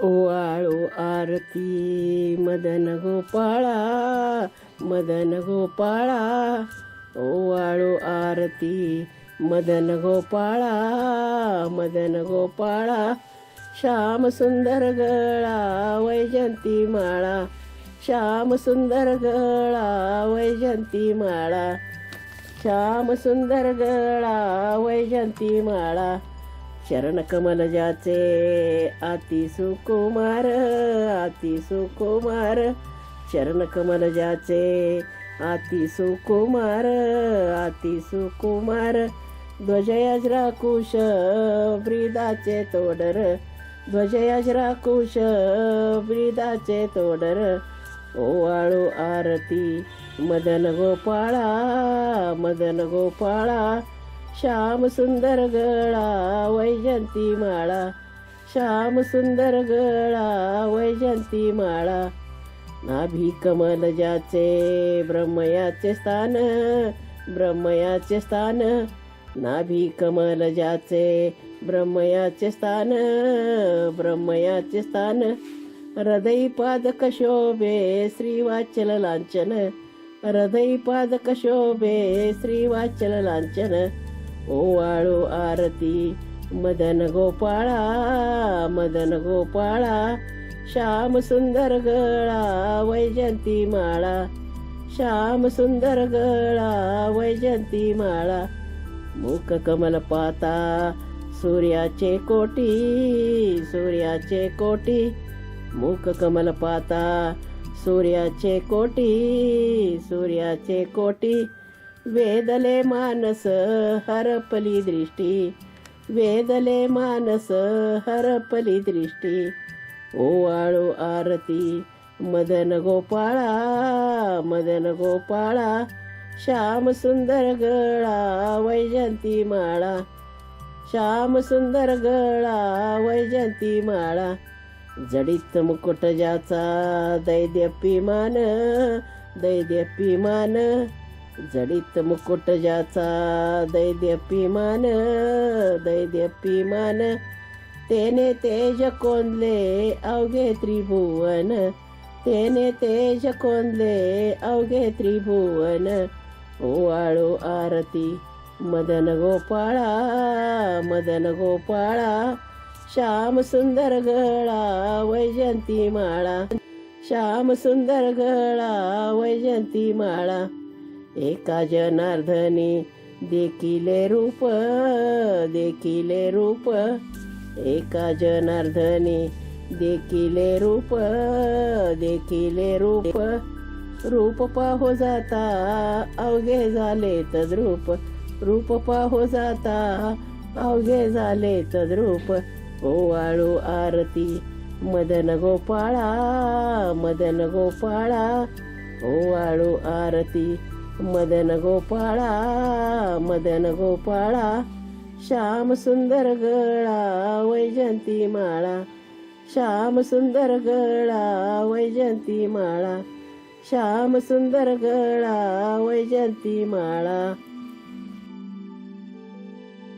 ओवाळू आरती मदन गोपाळा मदन गोपाळा. ओवाळू आरती मदन गोपाळा मदन गोपाळा. श्याम सुंदर गळा वैजंती माळा. श्याम सुंदर गळा वैजंती माळा. श्याम सुंदर गळा वैजंती माळा. शरण कमल जाचे आती सुकुमार आती सुकुमार. शरण कमल जाचे आती सुकुमार आती सुकुमार. ध्वजयाजरा कुश ब्रिदाचे तोडर ध्वजयाजरा कुश ब्रिदाचे तोडर. ओवाळू आरती मदन गोपाळा मदन गोपाळा. श्याम सुंदर गळा वैजंती माळा. श्याम सुंदर गळा वैजंती माळा. नाभी कमल ज्याचे ब्रह्मयाचे स्थान ब्रह्मयाचे स्थान. नाभी कमल ज्याचे ब्रह्मयाचे स्थान ब्रह्मयाचे स्थान. हृदय पादक शोभे श्रीवाचल लांछन. हृदय पादक शोभे श्रीवाचल लांछन. ओवाळू आरती. मदन गोपाळा मदन गोपाळा. श्याम सुंदर गळा वैजंती माळा. श्याम सुंदर गळा वैजंती माळा. मुख कमल पाता सूर्याचे कोटी सूर्याचे कोटी. मुख कमल पाता सूर्याचे कोटी सूर्याचे कोटी. वेदले मानस हरपली दृष्टी. वेदले मानस हरपली दृष्टी. ओवाळू आरती मदन गोपाळा मदन गोपाळा श्याम सुंदर गळा वैजंती माळा. श्याम सुंदर गळा वैजंती माळा. जडित मुकुट ज्याचा दैद्यपिमान दैद्यपिमान जडित मुकुट ज्याचा दैद्यपिमान दैद्यपिमान तेने तेज कोंदले अवघे त्रिभुवन तेने तेज कोंदले अवघे त्रिभुवन. ओवाळू आरती मदन गोपाळा मदन गोपाळा श्याम सुंदर गळा वैजंती माळा. श्याम सुंदर गळा वैजंती माळा. एका जनार्दनी देखिले रूप देखिले रूप. एका जनार्दनी देखिले रूप देखिले रूप. रूप पाहो जाता अवघे झाले तद्रूप. रूप पाहो जाता अवघे झाले तद्रूप. ओवाळू आरती मदन गोपाळा मदन गोपाळा. ओवाळू आरती मदन गोपाळा मदन गोपाळा श्याम सुंदर गळा वैजंती माळा. श्याम सुंदर गळा वैजंती माळा. श्याम सुंदर गळा वैजंती माळा.